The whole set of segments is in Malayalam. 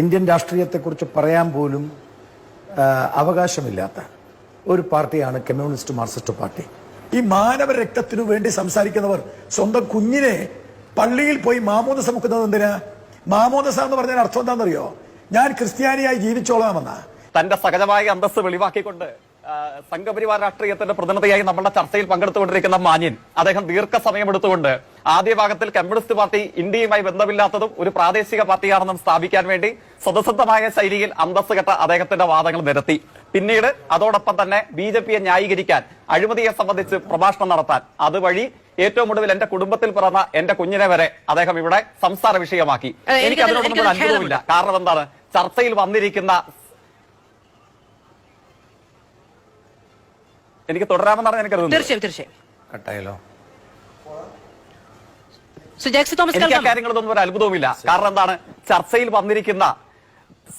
ഇന്ത്യൻ രാഷ്ട്രീയത്തെക്കുറിച്ച് പറയാൻ പോലും അവകാശമില്ലാത്ത ഒരു പാർട്ടിയാണ് കമ്മ്യൂണിസ്റ്റ് മാർക്സിസ്റ്റ് പാർട്ടി. ഈ മാനവ രക്തത്തിനു വേണ്ടി സംസാരിക്കുന്നവർ സ്വന്തം കുഞ്ഞിനെ പള്ളിയിൽ പോയി മാമോദസ മുക്കുന്നത് എന്തിനാ മാമോദസ എന്ന് പറഞ്ഞാൽ അർത്ഥം എന്താണെന്നറിയോ? ഞാൻ ക്രിസ്ത്യാനിയായി ജീവിച്ചോളാമെന്ന. തന്റെ സഹജമായ അന്തസ്സ് വെളിവാക്കിക്കൊണ്ട് സംഘപരിവാർ രാഷ്ട്രീയത്തിന്റെ പ്രതിനിധിയായി നമ്മുടെ ചർച്ചയിൽ പങ്കെടുത്തുകൊണ്ടിരിക്കുന്ന മാന്യൻ അദ്ദേഹം ദീർഘസമയം എടുത്തുകൊണ്ട് ആദ്യ ഭാഗത്തിൽ കമ്മ്യൂണിസ്റ്റ് പാർട്ടി ഇന്ത്യയുമായി ബന്ധമില്ലാത്തതും ഒരു പ്രാദേശിക പാർട്ടിയാണെന്നും സ്ഥാപിക്കാൻ വേണ്ടി സ്വതസിദ്ധമായ ശൈലിയിൽ അന്തസ് കെട്ട അദ്ദേഹത്തിന്റെ വാദങ്ങൾ നിരത്തി. പിന്നീട് അതോടൊപ്പം തന്നെ ബി ജെ പിയെ ന്യായീകരിക്കാൻ അഴിമതിയെ സംബന്ധിച്ച് പ്രഭാഷണം നടത്താൻ. അതുവഴി ഏറ്റവും ഒടുവിൽ എന്റെ കുടുംബത്തിൽ പിറന്ന എന്റെ കുഞ്ഞിനെ വരെ അദ്ദേഹം ഇവിടെ സംസാര വിഷയമാക്കി. എനിക്ക് അതിനോടൊപ്പം അതിനോടൊന്നും അത്ഭുതമില്ല കാരണം എന്താണ്? ചർച്ചയിൽ വന്നിരിക്കുന്ന എനിക്ക് തുടരാമെന്നാണ് ഞാൻ കരുതുന്നത്. തീർച്ചയായും തീർച്ചയായും. കട്ടായല്ലോ. ശ്രീ ജാക്സി തോമസ് എനിക്ക് ആ കാര്യങ്ങളൊന്നും ഒരു അത്ഭുതവുമില്ല. കാരണം എന്താണ്? ചർച്ചയിൽ വന്നിരിക്കുന്ന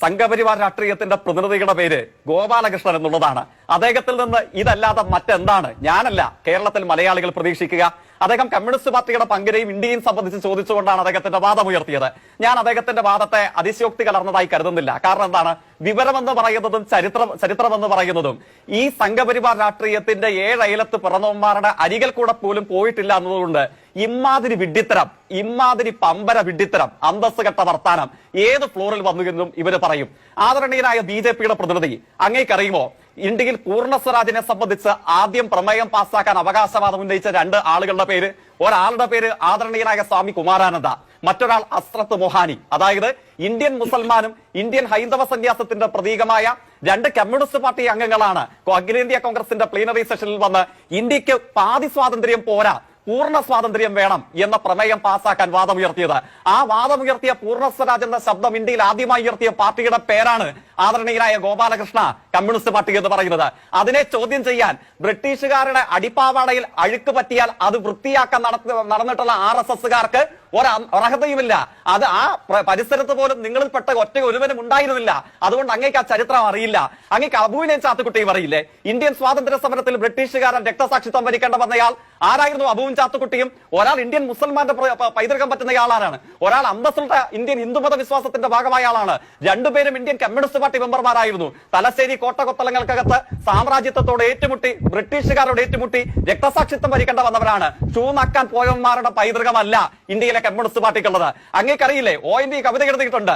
സംഘപരിവാർ രാഷ്ട്രീയത്തിന്റെ പ്രതിനിധിയുടെ പേര് ഗോപാലകൃഷ്ണൻ എന്നുള്ളതാണ്. അദ്ദേഹത്തിൽ നിന്ന് ഇതല്ലാതെ മറ്റെന്താണ്? ഞാനല്ല. കേരളത്തിൽ മലയാളികൾ പ്രതീക്ഷിക്കുക. അദ്ദേഹം കമ്മ്യൂണിസ്റ്റ് പാർട്ടിയുടെ പങ്കിനെയും ഇന്ത്യയും സംബന്ധിച്ച് ചോദിച്ചുകൊണ്ടാണ് അദ്ദേഹത്തിന്റെ വാദം ഉയർത്തിയത് ഞാൻ അദ്ദേഹത്തിന്റെ വാദത്തെ അതിശയോക്തി കലർന്നതായി കരുതുന്നില്ല. കാരണം എന്താണ്? വിവരമെന്ന് പറയുന്നതും ചരിത്രം ചരിത്രമെന്ന് പറയുന്നതും. ഈ സംഘപരിവാർ രാഷ്ട്രീയത്തിന്റെ ഏഴയലത്ത് പിറന്നവന്മാരുടെ അരികൽ കൂടെ പോലും പോയിട്ടില്ല എന്നതുകൊണ്ട് ഇമ്മാതിരി വിഡ്ഢിത്തരം ഇമ്മാതിരി പമ്പര വിഡ്ഢിത്തരം അന്തസ് ഘട്ട വർത്താനം ഏത് ഫ്ലോറിൽ വന്നു എന്നും ഇവർ പറയും. ആദരണീയനായ ബി ജെ പിയുടെ പ്രതിനിധി അങ്ങേക്കറിയുമോ? ഇന്ത്യയിൽ പൂർണ സ്വരാജിനെ സംബന്ധിച്ച് ആദ്യം പ്രമേയം പാസ്സാക്കാൻ അവകാശവാദം ഉന്നയിച്ച രണ്ട് ആളുകളുടെ പേര് ഒരാളുടെ പേര് ആദരണീയനായ സ്വാമി കുമാരാനന്ദ. മറ്റൊരാൾ അസ്രത്ത് മൊഹാനി. അതായത് ഇന്ത്യൻ മുസൽമാനും ഇന്ത്യൻ ഹൈന്ദവ സന്യാസത്തിന്റെ പ്രതീകമായ രണ്ട് കമ്മ്യൂണിസ്റ്റ് പാർട്ടി അംഗങ്ങളാണ്. അഖിലേന്ത്യാ കോൺഗ്രസിന്റെ പ്ലീനറി സെഷനിൽ വന്ന് ഇന്ത്യയ്ക്ക് പാതി സ്വാതന്ത്ര്യം പോരാ പൂർണ സ്വാതന്ത്ര്യം വേണം എന്ന പ്രമേയം പാസാക്കാൻ വാദമുയർത്തിയത്. ആ വാദമുയർത്തിയ പൂർണ സ്വരാജ് എന്ന ശബ്ദം ഇന്ത്യയിൽ ആദ്യമായി ഉയർത്തിയ പാർട്ടിയുടെ പേരാണ് ആദരണീയനായ ഗോപാലകൃഷ്ണ കമ്മ്യൂണിസ്റ്റ് പാർട്ടി എന്ന് പറയുന്നത്. അതിനെ ചോദ്യം ചെയ്യാൻ ബ്രിട്ടീഷുകാരുടെ അടിപ്പാവാടയിൽ അഴുക്ക് പറ്റിയാൽ അത് വൃത്തിയാക്കാൻ നടന്നിട്ടുള്ള ആർ എസ് എസുകാർക്ക് ഒരർഹതയുമില്ല അത് ആ പ്ര- പരിസരത്ത് പോലും നിങ്ങളിൽപ്പെട്ട ഒറ്റ ഒരുവനും ഉണ്ടായിരുന്നില്ല. അതുകൊണ്ട് അങ്ങേക്ക് ആ ചരിത്രം അറിയില്ല. അങ്ങേക്ക് അബുവിനെയും ചാത്തുക്കുട്ടിയും അറിയില്ലേ? ഇന്ത്യൻ സ്വാതന്ത്ര്യ സമരത്തിൽ ബ്രിട്ടീഷുകാരൻ രക്തസാക്ഷിത്വം വരിക്കേണ്ട വന്നയാൾ ആരായിരുന്നു അബുവും ചാത്തുക്കുട്ടിയും? ഒരാൾ ഇന്ത്യൻ മുസൽമാന്റെ പൈതൃകം പറ്റുന്ന ആളാണ് ഒരാൾ അന്തസ്സുള്ള ഇന്ത്യൻ ഹിന്ദുമത വിശ്വാസത്തിന്റെ ഭാഗമായ ആളാണ് രണ്ടുപേരും ഇന്ത്യൻ കമ്മ്യൂണിസ്റ്റ് പാർട്ടി മെമ്പർമാരായിരുന്നു. തലശ്ശേരി കോട്ട കൊത്തളങ്ങൾക്കകത്ത് സാമ്രാജ്യത്വത്തോട് ഏറ്റുമുട്ടി ബ്രിട്ടീഷുകാരോട് ഏറ്റുമുട്ടി രക്തസാക്ഷിത്വം വരിക്കേണ്ട വന്നവരാണ്. ചൂന്നാക്കാൻ നക്കാൻ പോയവന്മാരുടെ പൈതൃകമല്ല ഇന്ത്യയിലെ കമ്മ്യൂണിസ്റ്റ് പാർട്ടിക്കുള്ളത്. അങ്ങേക്കറിയില്ലേ ഒ എൻ വി കവിത കിടന്നിട്ടുണ്ട്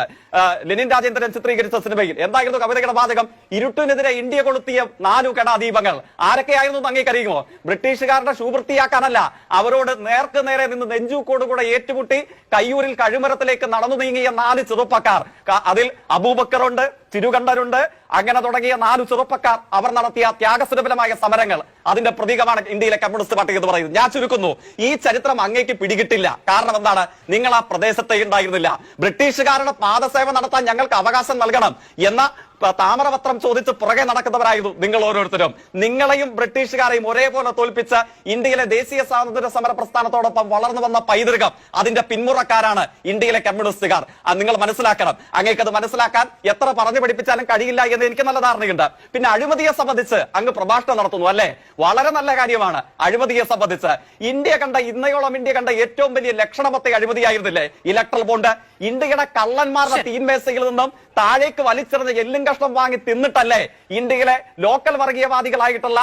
ലെനിൻ രാജേന്ദ്രൻ ചിത്രീകരിച്ച സിനിമയിൽ. എന്തായിരുന്നു കവിതയുടെ വാചകം? ഇരുട്ടിനെതിരെ ഇന്ത്യ കൊളുത്തിയ നാലു കടാദീപങ്ങൾ. ആരൊക്കെയായിരുന്നു അങ്ങേക്കറിയുമോ? ബ്രിട്ടീഷുകാരുടെ ശൂവൃത്തിയാക്കാനല്ല അവരോട് നേർക്ക് നേരെ നിന്ന് നെഞ്ചൂക്കോടുകൂടെ ഏറ്റുമുട്ടി കയ്യൂരിൽ കഴിമരത്തിലേക്ക് നടന്നു നീങ്ങിയ നാല് ചെറുപ്പക്കാർ. അതിൽ അബൂബക്കറുണ്ട് തിരുകണ്ഠരുണ്ട് അങ്ങനെ തുടങ്ങിയ നാല് ചെറുപ്പക്കാർ അവർ നടത്തിയ ത്യാഗസുലഭമായ സമരങ്ങൾ അതിന്റെ പ്രതീകമാണ് ഇന്ത്യയിലെ കമ്മ്യൂണിസ്റ്റ് പാർട്ടി എന്ന് പറയുന്നത്. ഞാൻ ചുരുക്കുന്നു ഈ ചരിത്രം അങ്ങേക്ക് പിടികിട്ടില്ല. കാരണം എന്താണ്? നിങ്ങൾ ആ പ്രദേശത്തെ ഉണ്ടായിരുന്നില്ല. ബ്രിട്ടീഷുകാരുടെ പാദസേവ നടത്താൻ ഞങ്ങൾക്ക് അവകാശം നൽകണം എന്ന താമരപത്രം ചോദിച്ച് പുറകെ നടക്കുന്നവരായിരുന്നു നിങ്ങൾ ഓരോരുത്തരും. നിങ്ങളെയും ബ്രിട്ടീഷുകാരെയും ഒരേപോലെ തോൽപ്പിച്ച് ഇന്ത്യയിലെ ദേശീയ സ്വാതന്ത്ര്യ സമര പ്രസ്ഥാനത്തോടൊപ്പം വളർന്നു വന്ന പൈതൃകം അതിന്റെ പിന്മുറക്കാരാണ് ഇന്ത്യയിലെ കമ്മ്യൂണിസ്റ്റുകാർ. നിങ്ങൾ മനസ്സിലാക്കണം. അങ്ങേക്കത് മനസ്സിലാക്കാൻ എത്ര പറഞ്ഞു പഠിപ്പിച്ചാലും കഴിയില്ല എന്ന് എനിക്ക് നല്ല ധാരണയുണ്ട്. പിന്നെ അഴിമതിയെ സംബന്ധിച്ച് അങ്ങ് പ്രഭാഷണം നടത്തുന്നു അല്ലെ? വളരെ നല്ല കാര്യമാണ് അഴിമതിയെ സംബന്ധിച്ച്. ഇന്ത്യ കണ്ട ഇന്നയോളം ഇന്ത്യ കണ്ട ഏറ്റവും വലിയ ലക്ഷണമത്തെ അഴിമതിയായിരുന്നില്ലേ? Electoral bond. ഇന്ത്യയുടെ കള്ളന്മാരുടെ തീൻമേശയിൽ നിന്നും താഴേക്ക് വലിച്ചെറിഞ്ഞ എല്ലും കഷ്ണം വാങ്ങി തിന്നിട്ടല്ലേ ഇന്ത്യയിലെ ലോക്കൽ വർഗീയവാദികളായിട്ടുള്ള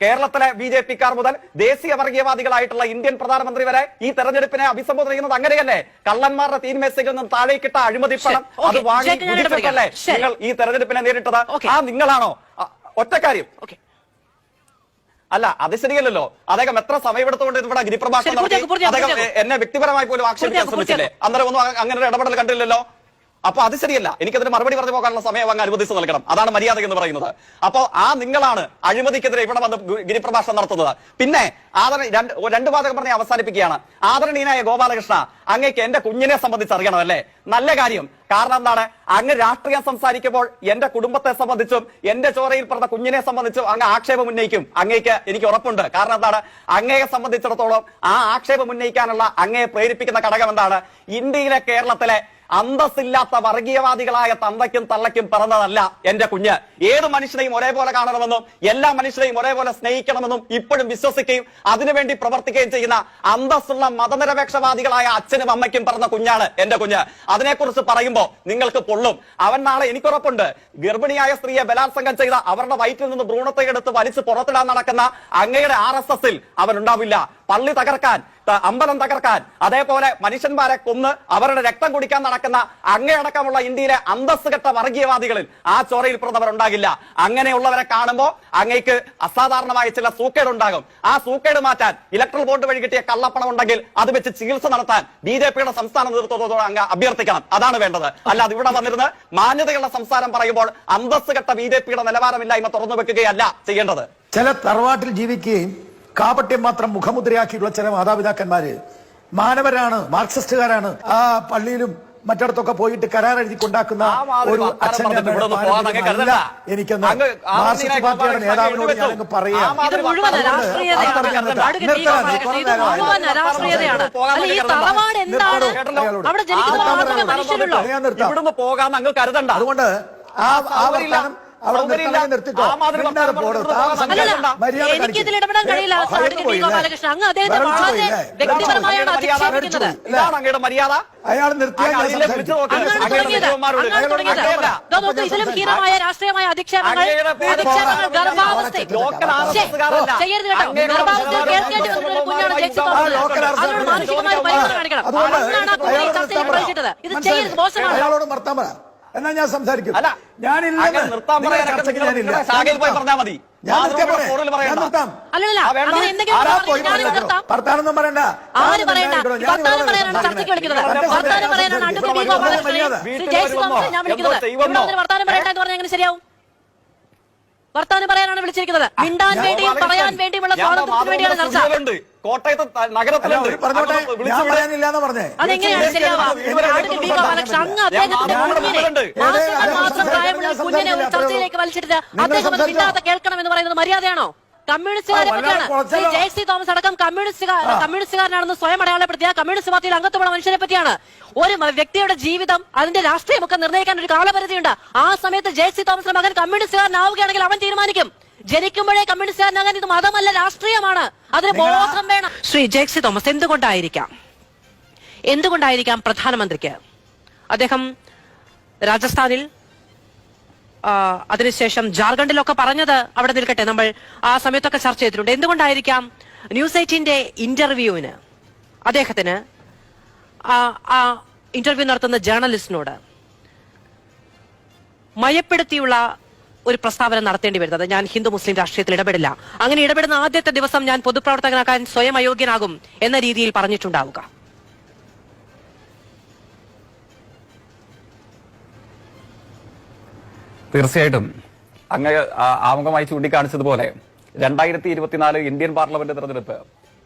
കേരളത്തിലെ ബി ജെ പിക്കാർ മുതൽ ദേശീയ വർഗീയവാദികളായിട്ടുള്ള ഇന്ത്യൻ പ്രധാനമന്ത്രി വരെ ഈ തെരഞ്ഞെടുപ്പിനെ അഭിസംബോധന ചെയ്യുന്നത് അങ്ങനെയല്ലേ? കള്ളന്മാരുടെ തീൻമേശയിൽ നിന്ന് താഴേക്കിട്ട അഴിമതി പണം അത് വാങ്ങി കുടിച്ചിട്ടല്ലേ നിങ്ങൾ ഈ തെരഞ്ഞെടുപ്പിനെ നേരിട്ടത്? ആ നിങ്ങളാണോ? ഒറ്റക്കാര്യം ഒറ്റ കാര്യം. അല്ല അത് ശരിയല്ലല്ലോ. അദ്ദേഹം എത്ര സമയമെടുത്തുകൊണ്ട് ഇവിടെ ഗിരിപ്രഭാഷണം നടത്തി? അദ്ദേഹം. എന്നെ വ്യക്തിപരമായി പോലും ആക്ഷേപിക്കാൻ ശ്രമിച്ചില്ലേ? അന്നേരം ഒന്നും അങ്ങനെ ഒരു ഇടപെടൽ കണ്ടില്ലല്ലോ. അപ്പൊ അത് ശരിയല്ല. എനിക്ക് എനിക്കതിന് മറുപടി പറഞ്ഞു പോകാനുള്ള സമയം അങ്ങ് അനുവദിച്ച് നൽകണം. അതാണ് മര്യാദ എന്ന് പറയുന്നത്. അപ്പൊ ആ നിങ്ങളാണ് അഴിമതിക്കെതിരെ ഇവിടെ വന്ന് ഗിരിപ്രഭാഷണം നടത്തുന്നത്. പിന്നെ ആദര രണ്ട് രണ്ട് വാചകം പറഞ്ഞ് അവസാനിപ്പിക്കുകയാണ്. ആദരണീയനായ ഗോപാലകൃഷ്ണ അങ്ങേക്ക് എന്റെ കുഞ്ഞിനെ സംബന്ധിച്ച് അറിയണം അല്ലേ? നല്ല കാര്യം. കാരണം എന്താണ്? അങ്ങ് രാഷ്ട്രീയം സംസാരിക്കുമ്പോൾ എന്റെ കുടുംബത്തെ സംബന്ധിച്ചും എന്റെ ചോരയിൽ പറഞ്ഞ കുഞ്ഞിനെ സംബന്ധിച്ചും അങ്ങ് ആക്ഷേപം ഉന്നയിക്കും. അങ്ങേക്ക് എനിക്ക് ഉറപ്പുണ്ട്. കാരണം എന്താണ്? അങ്ങയെ സംബന്ധിച്ചിടത്തോളം ആ ആക്ഷേപം ഉന്നയിക്കാനുള്ള അങ്ങയെ പ്രേരിപ്പിക്കുന്ന ഘടകം എന്താണ്? ഇന്ത്യയിലെ കേരളത്തിലെ അന്തസ്സില്ലാത്ത വർഗീയവാദികളായ തന്തയ്ക്കും തള്ളയ്ക്കും പിറന്നതല്ല എന്റെ കുഞ്ഞ്. ഏത് മനുഷ്യനെയും ഒരേപോലെ കാണണമെന്നും എല്ലാ മനുഷ്യരെയും ഒരേപോലെ സ്നേഹിക്കണമെന്നും ഇപ്പോഴും വിശ്വസിക്കുകയും അതിനുവേണ്ടി പ്രവർത്തിക്കുകയും ചെയ്യുന്ന അന്തസ്സുള്ള മതനിരപേക്ഷവാദികളായ അച്ഛനും അമ്മയ്ക്കും പിറന്ന കുഞ്ഞാണ് എന്റെ കുഞ്ഞ്. അതിനെക്കുറിച്ച് പറയുമ്പോൾ പറയുമ്പോ നിങ്ങൾക്ക് പൊള്ളും. അവൻ നാളെ എനിക്കുറപ്പുണ്ട്. ഗർഭിണിയായ സ്ത്രീയെ ബലാത്സംഗം ചെയ്ത അവരുടെ വയറ്റിൽ നിന്ന് ഭ്രൂണത്തെ എടുത്ത് വലിച്ച് പുറത്തിടാൻ നടക്കുന്ന അങ്ങയുടെ ആർ എസ് എസിൽ അവൻ ഉണ്ടാവില്ല. പള്ളി തകർക്കാൻ അമ്പലം തകർക്കാൻ അതേപോലെ മനുഷ്യന്മാരെ കൊന്ന് അവരുടെ രക്തം കുടിക്കാൻ നടക്കുന്ന അങ്ങയടക്കമുള്ള ഇന്ത്യയിലെ അന്തസ്സുകെട്ട വർഗീയവാദികളിൽ ആ ചോരയിൽ പ്രതവർ ഉണ്ടാകില്ല അങ്ങനെയുള്ളവരെ കാണുമ്പോൾ അങ്ങേക്ക് അസാധാരണമായ ചില സൂക്കേട് ഉണ്ടാകും ആ സൂക്കേട് മാറ്റാൻ ഇലക്ട്രൽ ബോർഡ് വഴി കിട്ടിയ കള്ളപ്പണം ഉണ്ടെങ്കിൽ അത് വെച്ച് ചികിത്സ നടത്താൻ ബി ജെ പിയുടെ സംസ്ഥാന നേതൃത്വത്തോട് അങ്ങ് അഭ്യർത്ഥിക്കണം. അതാണ് വേണ്ടത്. അല്ലാതെ ഇവിടെ വന്നിരുന്ന് മാന്യതയുള്ള സംസാരം പറയുമ്പോൾ അന്തസ്സുകെട്ട ബി ജെ പിയുടെ നിലവാരമില്ലായ്മ തുറന്നു വെക്കുകയല്ല ചെയ്യേണ്ടത്. ചില തറവാട്ടിൽ ജീവിക്കുകയും കാപട്യം മാത്രം മുഖമുദ്രയാക്കിയിട്ടുള്ള ചില മാതാപിതാക്കന്മാര് മാനവരാണ് മാർക്സിസ്റ്റുകാരാണ്. ആ പള്ളിയിലും മറ്റിടത്തൊക്കെ പോയിട്ട് കരാർ എഴുതി കൊണ്ടാക്കുന്ന ഒരു എനിക്കെന്ന് ആ മാർക്സിസ്റ്റ് പാർട്ടിയുടെ നേതാവിനോട് ഞാനങ്ങ് പറയാം. അതുകൊണ്ട് ആ ആ സൗകര്യമില്ല. വർത്താനം അവിടെ സൗകര്യമില്ല. നിർത്തണമെങ്കിൽ നിർത്തിക്കോ ആ മാതിരി പിന്നാലെ വർത്താനം പോടോ. പറഞ്ഞിട്ട് താമസം പോകാൻ അല്ലല്ല കരുതണ്ട. മര്യാദ എനിക്ക് കാണിക്ക്. ഇതിൽ ഇടപെടാൻ കഴിയില്ല ഗോപാലകൃഷ്ണൻ അങ്ങ് അദ്ദേഹത്തെ വളരെ വ്യക്തിപരമായാണ് അധിക്ഷേപിക്കുന്നത് ഇതാണ് അങ്ങയുടെ മര്യാദ. അയാൾ ഇതിലും ഹീനമായ രാഷ്ട്രീയമായ അധിക്ഷേപങ്ങൾ അധിക്ഷേപങ്ങൾ. ഗർഭാവസ്ഥ ചെയ്യരുത് കേട്ടോ. ഗർഭാവസ്ഥയിൽ കേൾക്കേണ്ടി വരുന്ന ഒരു കുഞ്ഞാണ് ജയിച്ചു അതിനോട് മാനുഷികമായ പരിഗണന കാണിക്കണം ആ ചർച്ചയിൽ പ്രവേശിച്ചത് ഇത്? ചെയ്യരുത്. മോശമാണ്. എന്നാ ഞാൻ സംസാരിക്കും. അല്ല ഞാനില്ല ഞാൻ പറയണ്ട. ശരിയാവും? വർത്താനം പറയാനാണ് വിളിച്ചിരിക്കുന്നത്. മിണ്ടാൻ വേണ്ടിയും പറയാൻ വേണ്ടിയുമുള്ള സ്വാതന്ത്ര്യത്തിന് വേണ്ടിയാണ് ചർച്ച. കോട്ടയത്ത് നഗരത്തിലുണ്ട്. ചർച്ചയിലേക്ക് വലിച്ചിട്ട് അദ്ദേഹം അത് കേൾക്കണം എന്ന് പറയുന്നത് മര്യാദയാണോ? കമ്മ്യൂണിസ്റ്റുകാരെ പറ്റിയാണ്. ജയശ്രീ തോമസ് അടക്കം കമ്മ്യൂണിസ്റ്റുകാർ കമ്മ്യൂണിസ്റ്റുകാരനാണെന്ന് സ്വയം അടയാളപ്പെടുത്തിയ കമ്മ്യൂണിസ്റ്റ് പാർട്ടിയിൽ അംഗത്വമുള്ള മനുഷ്യരെ പറ്റിയാണ്. ഒരു വ്യക്തിയുടെ ജീവിതം അതിന്റെ രാഷ്ട്രീയമൊക്കെ നിർണയിക്കാൻ ഒരു കാലപരിധിയുണ്ട്. ആ സമയത്ത് ജയശ്രീ തോമസിന്റെ മകൻ കമ്മ്യൂണിസ്റ്റുകാരനാവുകയാണെങ്കിൽ അവൻ തീരുമാനിക്കും. ജനിക്കുമ്പോഴേ കമ്മ്യൂണിസ്റ്റുകാരനാകാൻ ഇത് മതമല്ല രാഷ്ട്രീയമാണ്. അതിന് ബോധം വേണം. ശ്രീ ജേക്സി തോമസ് എന്തുകൊണ്ടായിരിക്കാം? എന്തുകൊണ്ടായിരിക്കാം പ്രധാനമന്ത്രിക്ക്? അദ്ദേഹം രാജസ്ഥാനിൽ അതിനുശേഷം ജാർഖണ്ഡിലൊക്കെ പറഞ്ഞത് അവിടെ നിൽക്കട്ടെ. നമ്മൾ ആ സമയത്തൊക്കെ ചർച്ച ചെയ്തിട്ടുണ്ട്. എന്തുകൊണ്ടായിരിക്കാം ന്യൂസ് എയ്റ്റീന്റെ ഇന്റർവ്യൂവിന് അദ്ദേഹത്തിന് ആ ഇന്റർവ്യൂ നടത്തുന്ന ജേർണലിസ്റ്റിനോട് മയപ്പെടുത്തിയുള്ള ഒരു പ്രസ്താവന നടത്തേണ്ടി വരുന്നത്. ഞാൻ ഹിന്ദു മുസ്ലിം രാഷ്ട്രീയത്തിൽ ഇടപെടില്ല. അങ്ങനെ ഇടപെടുന്ന ആദ്യത്തെ ദിവസം ഞാൻ പൊതുപ്രവർത്തകനാക്കാൻ സ്വയം അയോഗ്യനാകും എന്ന രീതിയിൽ പറഞ്ഞിട്ടുണ്ടാവുക. തീർച്ചയായിട്ടും. അങ്ങ് ആമുഖമായി ചൂണ്ടിക്കാണിച്ചതുപോലെ രണ്ടായിരത്തി ഇരുപത്തിനാല് ഇന്ത്യൻ പാർലമെന്റ് തെരഞ്ഞെടുപ്പ്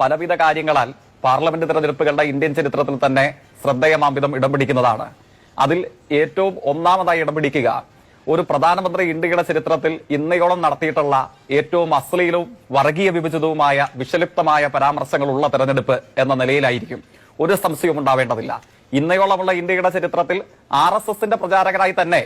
പലവിധ കാര്യങ്ങളാൽ പാർലമെന്റ് തെരഞ്ഞെടുപ്പുകളുടെ ഇന്ത്യൻ ചരിത്രത്തിൽ തന്നെ ശ്രദ്ധേയമാംവിധം ഇടം പിടിക്കുന്നതാണ്. അതിൽ ഏറ്റവും ഒന്നാമതായി ഇടം പിടിക്കുക ഒരു പ്രധാനമന്ത്രി ഇന്ത്യയുടെ ചരിത്രത്തിൽ ഇന്നയോളം നടത്തിയിട്ടുള്ള ഏറ്റവും അശ്ലീലവും വർഗീയ വിഭജിതവുമായ വിഷലിപ്തമായ പരാമർശങ്ങളുള്ള തെരഞ്ഞെടുപ്പ് എന്ന നിലയിലായിരിക്കും. ഒരു സംശയവും ഉണ്ടാവേണ്ടതില്ല. ഇന്നയോളമുള്ള ഇന്ത്യയുടെ ചരിത്രത്തിൽ ആർ എസ് എസിന്റെ പ്രചാരകരായി തന്നെ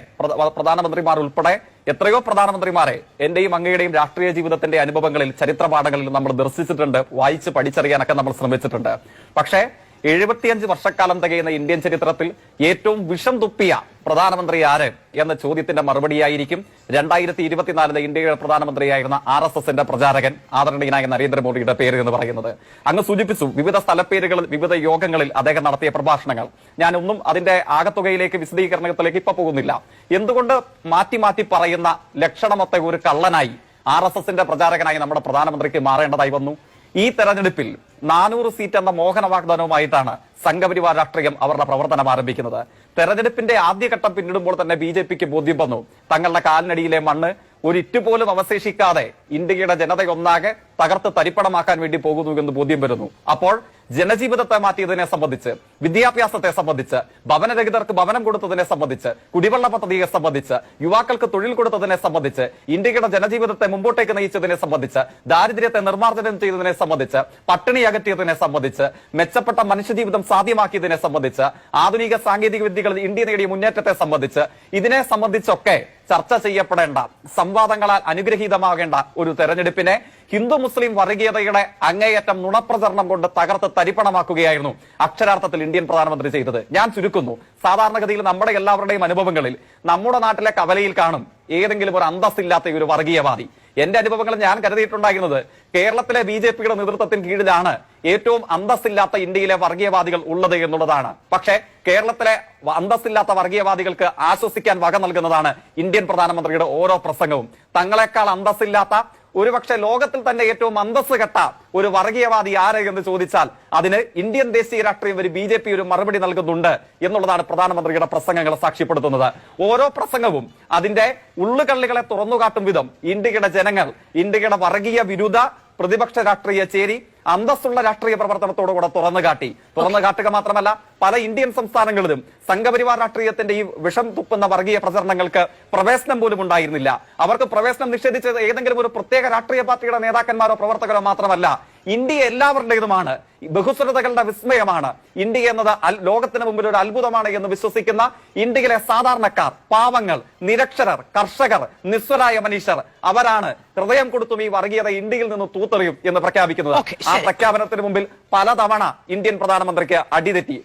പ്രധാനമന്ത്രിമാർ ഉൾപ്പെടെ എത്രയോ പ്രധാനമന്ത്രിമാരെ എന്റെയും അങ്ങയുടെയും രാഷ്ട്രീയ ജീവിതത്തിന്റെ അനുഭവങ്ങളിൽ ചരിത്രപാഠങ്ങളിൽ നമ്മൾ ദർശിച്ചിട്ടുണ്ട് വായിച്ച് പഠിച്ചറിയാനൊക്കെ നമ്മൾ ശ്രമിച്ചിട്ടുണ്ട്. പക്ഷേ എഴുപത്തിയഞ്ച് വർഷക്കാലം തികയുന്ന ഇന്ത്യൻ ചരിത്രത്തിൽ ഏറ്റവും വിഷം തുപ്പിയ പ്രധാനമന്ത്രി ആര് എന്ന ചോദ്യത്തിന്റെ മറുപടിയായിരിക്കും രണ്ടായിരത്തി ഇരുപത്തിനാലിലെ ഇന്ത്യയുടെ പ്രധാനമന്ത്രിയായിരുന്ന ആർ എസ് എസിന്റെ പ്രചാരകൻ ആദരണീയനായ നരേന്ദ്രമോദിയുടെ പേര് എന്ന് പറയുന്നത്. അങ്ങ് സൂചിപ്പിച്ചു വിവിധ സ്ഥലപ്പേരുകളിൽ വിവിധ യോഗങ്ങളിൽ അദ്ദേഹം നടത്തിയ പ്രഭാഷണങ്ങൾ. ഞാനൊന്നും അതിന്റെ ആകത്തുകയിലേക്ക് വിശദീകരണത്തിലേക്ക് ഇപ്പൊ പോകുന്നില്ല. എന്തുകൊണ്ട് മാറ്റി മാറ്റി പറയുന്ന ലക്ഷണമൊത്ത ഒരു കള്ളനായി ആർ എസ് എസിന്റെ പ്രചാരകനായി നമ്മുടെ പ്രധാനമന്ത്രിക്ക് മാറേണ്ടതായി വന്നു? ഈ തെരഞ്ഞെടുപ്പിൽ നാനൂറ് സീറ്റ് എന്ന മോഹന വാഗ്ദാനവുമായിട്ടാണ് സംഘപരിവാർ രാഷ്ട്രീയം അവരുടെ പ്രവർത്തനം ആരംഭിക്കുന്നത്. തെരഞ്ഞെടുപ്പിന്റെ ആദ്യഘട്ടം പിന്നിടുമ്പോൾ തന്നെ ബി ജെ പിക്ക് ബോധ്യം വന്നു. തങ്ങളുടെ കാലിനടിയിലെ മണ്ണ് ഒരിറ്റുപോലും അവശേഷിക്കാതെ ഇന്ത്യയുടെ ജനതയൊന്നാകെ തകർത്ത് തരിപ്പണമാക്കാൻ വേണ്ടി പോകുന്നു എന്ന് ബോധ്യം വരുന്നു. അപ്പോൾ ജനജീവിതത്തെ മാറ്റിയതിനെ സംബന്ധിച്ച് വിദ്യാഭ്യാസത്തെ സംബന്ധിച്ച് ഭവനരഹിതർക്ക് ഭവനം കൊടുത്തതിനെ സംബന്ധിച്ച് കുടിവെള്ള പദ്ധതിയെ സംബന്ധിച്ച് യുവാക്കൾക്ക് തൊഴിൽ കൊടുത്തതിനെ സംബന്ധിച്ച് ഇന്ത്യയുടെ ജനജീവിതത്തെ മുമ്പോട്ടേക്ക് നയിച്ചതിനെ സംബന്ധിച്ച് ദാരിദ്ര്യത്തെ നിർമ്മാർജനം ചെയ്തതിനെ സംബന്ധിച്ച് പട്ടിണി അകറ്റിയതിനെ സംബന്ധിച്ച് മെച്ചപ്പെട്ട മനുഷ്യജീവിതം സാധ്യമാക്കിയതിനെ സംബന്ധിച്ച് ആധുനിക സാങ്കേതിക വിദ്യകളിൽ ഇന്ത്യ നേടിയ മുന്നേറ്റത്തെ സംബന്ധിച്ച് ഇതിനെ സംബന്ധിച്ചൊക്കെ ചർച്ച ചെയ്യപ്പെടേണ്ട സംവാദങ്ങളാൽ അനുഗ്രഹീതമാകേണ്ട ഒരു തെരഞ്ഞെടുപ്പിനെ ഹിന്ദു മുസ്ലിം വർഗീയതയുടെ അങ്ങേയറ്റം നുണപ്രചരണം കൊണ്ട് തകർത്ത് തരിപ്പണമാക്കുകയായിരുന്നു അക്ഷരാർത്ഥത്തിൽ ഇന്ത്യൻ പ്രധാനമന്ത്രി ചെയ്തത്. ഞാൻ ചുരുക്കുന്നു. സാധാരണഗതിയിൽ നമ്മുടെ എല്ലാവരുടെയും അനുഭവങ്ങളിൽ നമ്മുടെ നാട്ടിലെ കവലയിൽ കാണും ഏതെങ്കിലും ഒരു അന്തസ്സില്ലാത്ത ഒരു വർഗീയവാദി. എന്റെ അനുഭവങ്ങൾ ഞാൻ കരുതിയിട്ടുണ്ടായിരുന്നത് കേരളത്തിലെ ബി ജെ പിയുടെ നേതൃത്വത്തിന് കീഴിലാണ് ഏറ്റവും അന്തസ്സില്ലാത്ത ഇന്ത്യയിലെ വർഗീയവാദികൾ ഉള്ളത് എന്നുള്ളതാണ്. പക്ഷേ കേരളത്തിലെ അന്തസ്സില്ലാത്ത വർഗീയവാദികൾക്ക് ആശ്വസിക്കാൻ വക നൽകുന്നതാണ് ഇന്ത്യൻ പ്രധാനമന്ത്രിയുടെ ഓരോ പ്രസംഗവും. തങ്ങളെക്കാൾ അന്തസ്സില്ലാത്ത ഒരുപക്ഷെ ലോകത്തിൽ തന്നെ ഏറ്റവും അന്തസ് കെട്ട ഒരു വർഗീയവാദി ആര് എന്ന് ചോദിച്ചാൽ അതിന് ഇന്ത്യൻ ദേശീയ രാഷ്ട്രീയം ഒരു ബി ജെ പി ഒരു മറുപടി നൽകുന്നുണ്ട് എന്നുള്ളതാണ് പ്രധാനമന്ത്രിയുടെ പ്രസംഗങ്ങളെ സാക്ഷ്യപ്പെടുത്തുന്നത്. ഓരോ പ്രസംഗവും അതിന്റെ ഉള്ളുകള്ളികളെ തുറന്നുകാട്ടും വിധം ഇന്ത്യയുടെ ജനങ്ങൾ ഇന്ത്യയുടെ വർഗീയ വിരുദ്ധ പ്രതിപക്ഷ രാഷ്ട്രീയ ചേരി അന്തസ്സുള്ള രാഷ്ട്രീയ പ്രവർത്തനത്തോടുകൂടെ തുറന്നു കാട്ടി. തുറന്നു കാട്ടുക മാത്രമല്ല പല ഇന്ത്യൻ സംസ്ഥാനങ്ങളിലും സംഘപരിവാർ രാഷ്ട്രീയത്തിന്റെ ഈ വിഷം തുപ്പുന്ന വർഗീയ പ്രചരണങ്ങൾക്ക് പ്രവേശനം പോലും ഉണ്ടായിരുന്നില്ല. അവർക്ക് പ്രവേശനം നിഷേധിച്ചത് ഏതെങ്കിലും ഒരു പ്രത്യേക രാഷ്ട്രീയ പാർട്ടിയുടെ നേതാക്കന്മാരോ പ്രവർത്തകരോ മാത്രമല്ല ഇന്ത്യ എല്ലാവരുടേതുമാണ് ബഹുസ്വരതകളുടെ വിസ്മയമാണ്. ഇന്ത്യ എന്നത് ലോകത്തിന് മുമ്പിൽ ഒരു അത്ഭുതമാണ് എന്ന് വിശ്വസിക്കുന്ന ഇന്ത്യയിലെ സാധാരണക്കാർ പാവങ്ങൾ നിരക്ഷരർ കർഷകർ നിസ്വരായ മനുഷ്യർ അവരാണ് ഹൃദയം കൊടുത്തും ഈ വർഗീയത ഇന്ത്യയിൽ നിന്ന് തൂത്തെറിയും എന്ന് പ്രഖ്യാപിക്കുന്നത്. ആ പ്രഖ്യാപനത്തിന് മുമ്പിൽ പലതവണ ഇന്ത്യൻ പ്രധാനമന്ത്രിക്ക് അടിതെറ്റി.